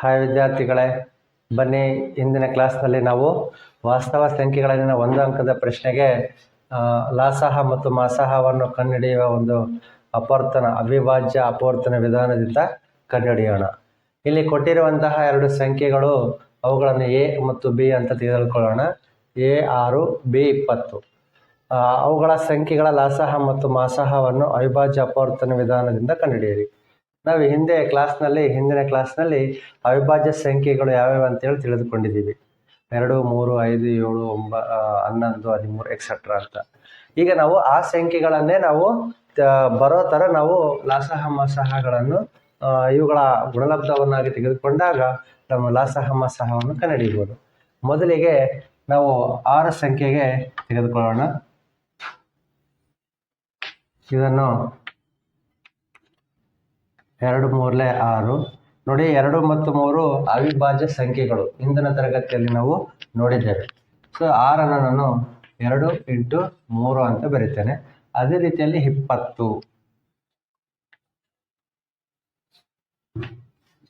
Hi ವಿದ್ಯಾರ್ಥಿಗಳೇ, ಬನ್ನಿ ಇಂದಿನ ಕ್ಲಾಸ್ನಲ್ಲಿ ನಾವು ವಾಸ್ತವ ಸಂಖ್ಯೆಗಳಲ್ಲಿನ ಒಂದು ಅಂಕದ ಪ್ರಶ್ನೆಗೆ ಲಾಸಹ ಮತ್ತು ಮಾಸಹವನ್ನು ಕಂಡುಹಿಡಿಯುವ ಒಂದು ಅಪವರ್ತನ, ಅವಿಭಾಜ್ಯ ಅಪವರ್ತನ ವಿಧಾನದಿಂದ ಕಂಡುಹಿಡಿಯೋಣ. ಇಲ್ಲಿ ಕೊಟ್ಟಿರುವಂತಹ ಎರಡು ಸಂಖ್ಯೆಗಳು ಅವುಗಳನ್ನು ಎ ಮತ್ತು ಬಿ ಅಂತ ತೆಗೆದುಕೊಳ್ಳೋಣ. ಎ ಆರು, ಬಿ ಇಪ್ಪತ್ತು. ಅವುಗಳ ಸಂಖ್ಯೆಗಳ ಲಾಸಹ ಮತ್ತು ಮಾಸಹವನ್ನು ಅವಿಭಾಜ್ಯ ಅಪವರ್ತನ ವಿಧಾನದಿಂದ ಕಂಡುಹಿಡಿಯಿರಿ. ನಾವು ಹಿಂದೆ ಕ್ಲಾಸ್ನಲ್ಲಿ ಹಿಂದಿನ ಕ್ಲಾಸ್ನಲ್ಲಿ ಅವಿಭಾಜ್ಯ ಸಂಖ್ಯೆಗಳು ಯಾವ್ಯಾವ ಅಂತೇಳಿ ತಿಳಿದುಕೊಂಡಿದ್ದೀವಿ. ಎರಡು, ಮೂರು, ಐದು, ಏಳು, ಒಂಬ ಹನ್ನೊಂದು, ಹದಿಮೂರು ಎಕ್ಸೆಟ್ರಾ ಅಂತ. ಈಗ ನಾವು ಆ ಸಂಖ್ಯೆಗಳನ್ನೇ ನಾವು ಬರೋ ಥರ ನಾವು ಲಾಸಹ ಮಾಸಹಗಳನ್ನು ಇವುಗಳ ಗುಣಲಬ್ಧವನ್ನಾಗಿ ತೆಗೆದುಕೊಂಡಾಗ ನಮ್ಮ ಲಾಸಹ ಮಾಸಹವನ್ನು ಕಂಡುಹಿಡಿಯಬಹುದು. ಮೊದಲಿಗೆ ನಾವು ಆರು ಸಂಖ್ಯೆಗೆ ತೆಗೆದುಕೊಳ್ಳೋಣ. ಇದನ್ನು ಎರಡು ಮೂರಲೆ ಆರು. ನೋಡಿ, ಎರಡು ಮತ್ತು ಮೂರು ಅವಿಭಾಜ್ಯ ಸಂಖ್ಯೆಗಳು ಇಂದಿನ ತರಗತಿಯಲ್ಲಿ ನಾವು ನೋಡಿದ್ದೇವೆ. ಸೊ ಆರನ್ನು ನಾನು ಎರಡು ಇಂಟು ಮೂರು ಅಂತ ಬರೀತೇನೆ. ಅದೇ ರೀತಿಯಲ್ಲಿ ಇಪ್ಪತ್ತು.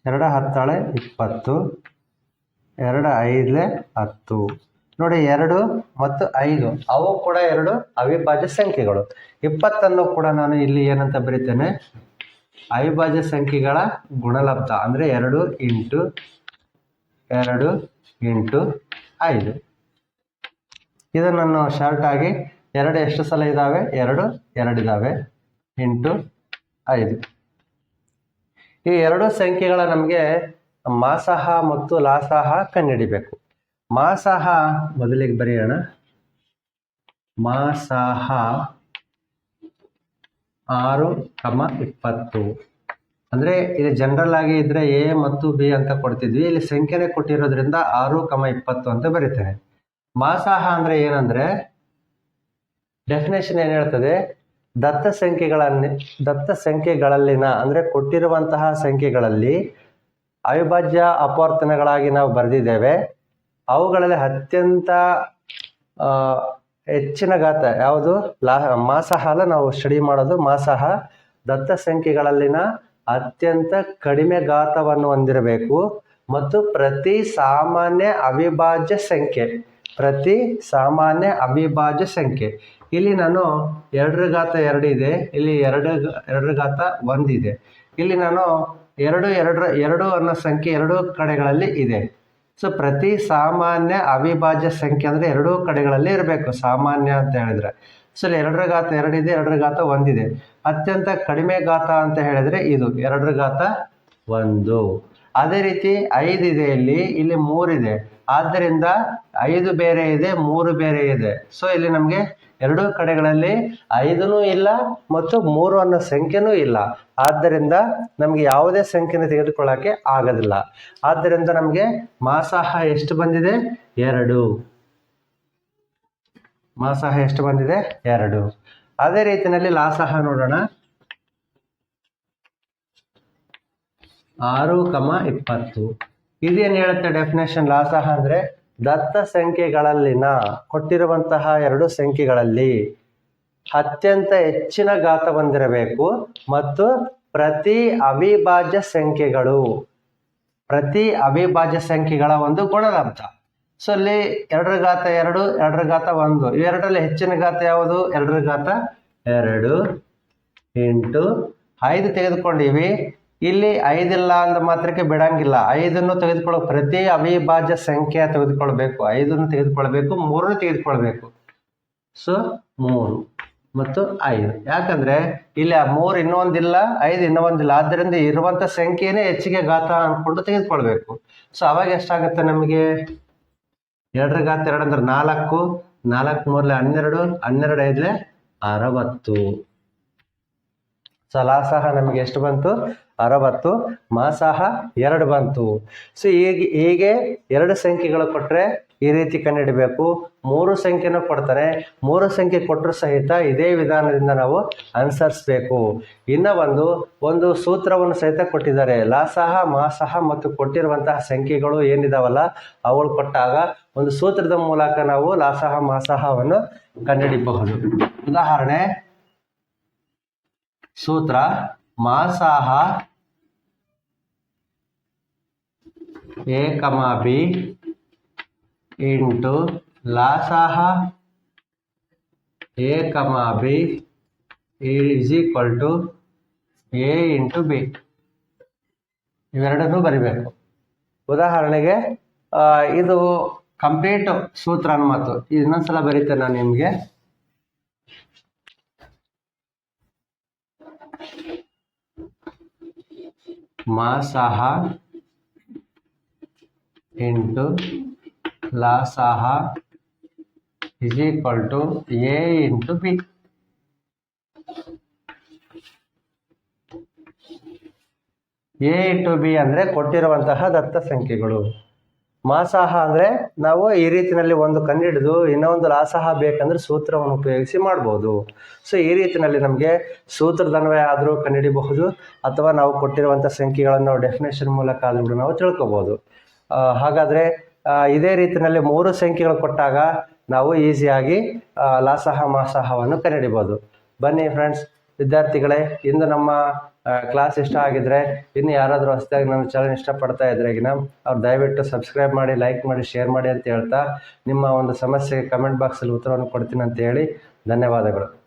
ಎರಡು ಹತ್ತಾಳೆ ಇಪ್ಪತ್ತು. ಎರಡು ಐದಲೆ ಹತ್ತು. ನೋಡಿ, ಎರಡು ಮತ್ತು ಐದು, ಅವು ಕೂಡ ಎರಡು ಅವಿಭಾಜ್ಯ ಸಂಖ್ಯೆಗಳು. ಇಪ್ಪತ್ತನ್ನು ಕೂಡ ನಾನು ಇಲ್ಲಿ ಏನಂತ ಬರೀತೇನೆ? ಅವಿಭಾಜ್ಯ ಸಂಖ್ಯೆಗಳ ಗುಣಲಬ್ಧ ಅಂದರೆ ಎರಡು ಇಂಟು ಎರಡು ಇಂಟು ಐದು. ಇದನ್ನು ಶಾರ್ಟ್ ಆಗಿ ಎರಡು ಎಷ್ಟು ಸಲ ಇದ್ದಾವೆ ಎರಡು ಎರಡಿದ್ದಾವೆ ಇಂಟು ಐದು. ಈ ಎರಡು ಸಂಖ್ಯೆಗಳ ನಮಗೆ ಮಾಸಹ ಮತ್ತು ಲಾಸಹ ಕಂಡುಹಿಡಿಬೇಕು. ಮಾಸಹ ಮೊದಲಿಗೆ ಬರೆಯೋಣ. ಮಾಸಹ ಆರು, ಕಮ, ಇಪ್ಪತ್ತು. ಅಂದರೆ ಇಲ್ಲಿ ಜನರಲ್ ಆಗಿ ಇದ್ರೆ ಎ ಮತ್ತು ಬಿ ಅಂತ ಕೊಡ್ತಿದ್ವಿ. ಇಲ್ಲಿ ಸಂಖ್ಯೆನೇ ಕೊಟ್ಟಿರೋದ್ರಿಂದ ಆರು, ಕಮ, ಇಪ್ಪತ್ತು ಅಂತ ಬರೀತೇನೆ ಮಾಸಾಹ ಅಂದರೆ ಏನಂದ್ರೆ ಡೆಫಿನೇಷನ್ ಏನು ಹೇಳ್ತದೆ? ದತ್ತ ಸಂಖ್ಯೆಗಳನ್ನ, ದತ್ತ ಸಂಖ್ಯೆಗಳಲ್ಲಿನ, ಅಂದರೆ ಕೊಟ್ಟಿರುವಂತಹ ಸಂಖ್ಯೆಗಳಲ್ಲಿ ಅವಿಭಾಜ್ಯ ಅಪವರ್ತನಗಳಾಗಿ ನಾವು ಬರೆದಿದ್ದೇವೆ. ಅವುಗಳಲ್ಲಿ ಅತ್ಯಂತ ಹೆಚ್ಚಿನ ಗಾತ್ರ, ಯಾವುದು? ಲಾ ಮಾಸಹ ಅಲ್ಲ ನಾವು ಸ್ಟಡಿ ಮಾಡೋದು ಮಾಸಹ. ದತ್ತ ಸಂಖ್ಯೆಗಳಲ್ಲಿನ ಅತ್ಯಂತ ಕಡಿಮೆ ಗಾತ್ರವನ್ನು ಹೊಂದಿರಬೇಕು. ಮತ್ತು ಪ್ರತಿ ಸಾಮಾನ್ಯ ಅವಿಭಾಜ್ಯ ಸಂಖ್ಯೆ, ಪ್ರತಿ ಸಾಮಾನ್ಯ ಅವಿಭಾಜ್ಯ ಸಂಖ್ಯೆ. ಇಲ್ಲಿ ನಾನು ಎರಡರ ಘಾತ ಎರಡು ಇದೆ, ಇಲ್ಲಿ ಎರಡು ಎರಡು ಎರಡರ ಘಾತ ಒಂದಿದೆ. ಇಲ್ಲಿ ನಾನು ಎರಡು, ಎರಡರ, ಎರಡು ಅನ್ನೋ ಸಂಖ್ಯೆ ಎರಡು ಕಡೆಗಳಲ್ಲಿ ಇದೆ. ಸೊ ಪ್ರತಿ ಸಾಮಾನ್ಯ ಅವಿಭಾಜ್ಯ ಸಂಖ್ಯೆ ಅಂದರೆ ಎರಡೂ ಕಡೆಗಳಲ್ಲಿ ಇರಬೇಕು, ಸಾಮಾನ್ಯ ಅಂತ ಹೇಳಿದ್ರೆ. ಸೊ ಇಲ್ಲಿ ಎರಡರ ಘಾತ ಎರಡಿದೆ ಎರಡರ ಘಾತ ಒಂದಿದೆ ಅತ್ಯಂತ ಕಡಿಮೆ ಘಾತ ಅಂತ ಹೇಳಿದ್ರೆ ಇದು, ಎರಡರ ಘಾತ ಒಂದು. ಅದೇ ರೀತಿ ಐದಿದೆ ಇಲ್ಲಿ ಇಲ್ಲಿ ಮೂರಿದೆ ಆದ್ದರಿಂದ ಐದು ಬೇರೆ ಇದೆ, ಮೂರು ಬೇರೆ ಇದೆ. ಸೊ ಇಲ್ಲಿ ನಮಗೆ ಎರಡೂ ಕಡೆಗಳಲ್ಲಿ ಐದನೂ ಇಲ್ಲ ಮತ್ತು ಮೂರು ಅನ್ನೋ ಸಂಖ್ಯೆನೂ ಇಲ್ಲ. ಆದ್ದರಿಂದ ನಮಗೆ ಯಾವುದೇ ಸಂಖ್ಯೆನ ತೆಗೆದುಕೊಳ್ಳೋಕ್ಕೆ ಆಗೋದಿಲ್ಲ. ಆದ್ದರಿಂದ ನಮಗೆ ಮಾಸಾಹ ಎಷ್ಟು ಬಂದಿದೆ? ಎರಡು. ಮಾಸಾಹ ಎಷ್ಟು ಬಂದಿದೆ? ಎರಡು. ಅದೇ ರೀತಿಯಲ್ಲಿ ಲಾಸಾಹ ನೋಡೋಣ. ಆರು ಕಮ ಇಪ್ಪತ್ತು. ಇದೇನು ಹೇಳುತ್ತೆ ಡೆಫಿನೇಷನ್ ಲಾಸಹ ಅಂದರೆ ದತ್ತ ಸಂಖ್ಯೆಗಳಲ್ಲಿನ, ಕೊಟ್ಟಿರುವಂತಹ ಎರಡು ಸಂಖ್ಯೆಗಳಲ್ಲಿ ಅತ್ಯಂತ ಹೆಚ್ಚಿನ ಘಾತ ಹೊಂದಿರಬೇಕು ಮತ್ತು ಪ್ರತಿ ಅವಿಭಾಜ್ಯ ಸಂಖ್ಯೆಗಳು, ಪ್ರತಿ ಅವಿಭಾಜ್ಯ ಸಂಖ್ಯೆಗಳ ಒಂದು ಗುಣಲಬ್ಧ. ಸೊ ಅಲ್ಲಿ ಎರಡರ ಘಾತ ಎರಡು, ಎರಡರ ಘಾತ ಒಂದು. ಇವೆರಡರಲ್ಲಿ ಹೆಚ್ಚಿನ ಘಾತ ಯಾವುದು? ಎರಡರ ಘಾತ ಎರಡು. ಇಂಟು ಐದು ತೆಗೆದುಕೊಂಡಿವಿ. ಇಲ್ಲಿ ಐದಿಲ್ಲ ಅಂದ ಮಾತ್ರಕ್ಕೆ ಬಿಡಂಗಿಲ್ಲ. ಐದನ್ನು ತೆಗೆದುಕೊಳ್ಳೋ ಪ್ರತಿ ಅವಿಭಾಜ್ಯ ಸಂಖ್ಯೆ ತೆಗೆದುಕೊಳ್ಬೇಕು. ಐದನ್ನು ತೆಗೆದುಕೊಳ್ಬೇಕು, ಮೂರನ್ನು ತೆಗೆದುಕೊಳ್ಬೇಕು. ಸೊ, ಮೂರು ಮತ್ತು ಐದು. ಯಾಕಂದ್ರೆ ಇಲ್ಲಿ ಆ ಮೂರು ಇನ್ನೊಂದಿಲ್ಲ ಐದು ಇನ್ನೊಂದಿಲ್ಲ ಆದ್ದರಿಂದ ಇರುವಂತ ಸಂಖ್ಯೆನೇ ಹೆಚ್ಚಿಗೆ ಗಾತ್ರ ಅಂದ್ಕೊಂಡು ತೆಗೆದುಕೊಳ್ಬೇಕು. ಸೊ, ಅವಾಗ ಎಷ್ಟಾಗುತ್ತೆ ನಮಗೆ? ಎರಡರ ಗಾತ್ರ ಎರಡು ಅಂದ್ರೆ ನಾಲ್ಕು. ನಾಲ್ಕು ಮೂರಲೆ ಹನ್ನೆರಡು ಹನ್ನೆರಡು ಐದಲೆ ಅರವತ್ತು. ಸೊ ಲಾಸಹ ನಮಗೆ ಎಷ್ಟು ಬಂತು? ಅರವತ್ತು. ಮಾಸಾಹ ಎರಡು ಬಂತು. ಸೊ ಹೀಗೆ ಹೀಗೆ ಎರಡು ಸಂಖ್ಯೆಗಳು ಕೊಟ್ಟರೆ ಈ ರೀತಿ ಕಂಡುಹಿಡಬೇಕು. ಮೂರು ಸಂಖ್ಯೆನೂ ಕೊಡ್ತಾರೆ. ಮೂರು ಸಂಖ್ಯೆ ಕೊಟ್ಟರು ಸಹಿತ ಇದೇ ವಿಧಾನದಿಂದ ನಾವು ಅನುಸರಿಸಬೇಕು. ಇನ್ನು ಒಂದು ಒಂದು ಸೂತ್ರವನ್ನು ಸಹಿತ ಕೊಟ್ಟಿದ್ದಾರೆ. ಲಾಸಹ ಮಾಸಹ ಮತ್ತು ಕೊಟ್ಟಿರುವಂತಹ ಸಂಖ್ಯೆಗಳು ಏನಿದಾವಲ್ಲ, ಅವುಗಳು ಕೊಟ್ಟಾಗ ಒಂದು ಸೂತ್ರದ ಮೂಲಕ ನಾವು ಲಾಸಹ ಮಾಸಹವನ್ನು ಕಂಡುಹಿಡಿಬಹುದು. ಉದಾಹರಣೆ ಸೂತ್ರ ಮಾಸಾಹ A comma B into ಲಾಸಾಹ A comma B is equal to A into B ಇವೆರಡನ್ನೂ ಬರಿಬೇಕು. ಉದಾಹರಣೆಗೆ ಇದು ಕಂಪ್ಲೀಟ್ ಸೂತ್ರ ಅನುಮತು ಇನ್ನೊಂದ್ಸಲ ಬರೀತೇನೆ ನಾನು ನಿಮಗೆ. ಮಾಸಹ into ಲಾಸಾಹ is equal to A into B A to B ಅಂದರೆ ಕೊಟ್ಟಿರುವಂತಹ ದತ್ತ ಸಂಖ್ಯೆಗಳು. ಮಾಸಾಹ ಅಂದರೆ ನಾವು ಈ ರೀತಿಯಲ್ಲಿ ಒಂದು ಕಂಡಿಡಿದು ಇನ್ನೊಂದು ಲಾಸಹ ಬೇಕಂದ್ರೆ ಸೂತ್ರವನ್ನು ಉಪಯೋಗಿಸಿ ಮಾಡ್ಬೋದು. ಸೊ ಈ ರೀತಿಯಲ್ಲಿ ನಮಗೆ ಸೂತ್ರದನ್ವಯ ಆದರೂ ಕಂಡುಹಿಡಿಬಹುದು ಅಥವಾ ನಾವು ಕೊಟ್ಟಿರುವಂಥ ಸಂಖ್ಯೆಗಳನ್ನು ನಾವು ಡೆಫಿನೇಷನ್ ಮೂಲಕ ಆದರೂ ನಾವು ತಿಳ್ಕೊಬೋದು. ಹಾಗಾದರೆ ಇದೇ ರೀತಿಯಲ್ಲಿ ಮೂರು ಸಂಖ್ಯೆಗಳು ಕೊಟ್ಟಾಗ ನಾವು ಈಸಿಯಾಗಿ ಲಾಸಾಹ, ಮಾಸಾಹವನ್ನು ಕಂಡುಹಿಡಿಬೋದು ಬನ್ನಿ ಫ್ರೆಂಡ್ಸ್ ವಿದ್ಯಾರ್ಥಿಗಳೇ, ಇಂದು ನಮ್ಮ ಕ್ಲಾಸ್ ಇಷ್ಟ ಆಗಿದ್ರೆ ಇನ್ನು ಯಾರಾದರೂ ಹೊಸದಾಗಿ ನಮ್ಮ ಚಾನಲ್ ಇಷ್ಟಪಡ್ತಾ ಇದ್ರೆಗಿನ ಅವ್ರು ದಯವಿಟ್ಟು ಸಬ್ಸ್ಕ್ರೈಬ್ ಮಾಡಿ ಲೈಕ್ ಮಾಡಿ ಶೇರ್ ಮಾಡಿ ಅಂತ ಹೇಳ್ತಾ ನಿಮ್ಮ ಒಂದು ಸಮಸ್ಯೆಗೆ ಕಮೆಂಟ್ ಬಾಕ್ಸಲ್ಲಿ ಉತ್ತರವನ್ನು ಕೊಡ್ತೀನಿ ಅಂತ ಹೇಳಿ ಧನ್ಯವಾದಗಳು.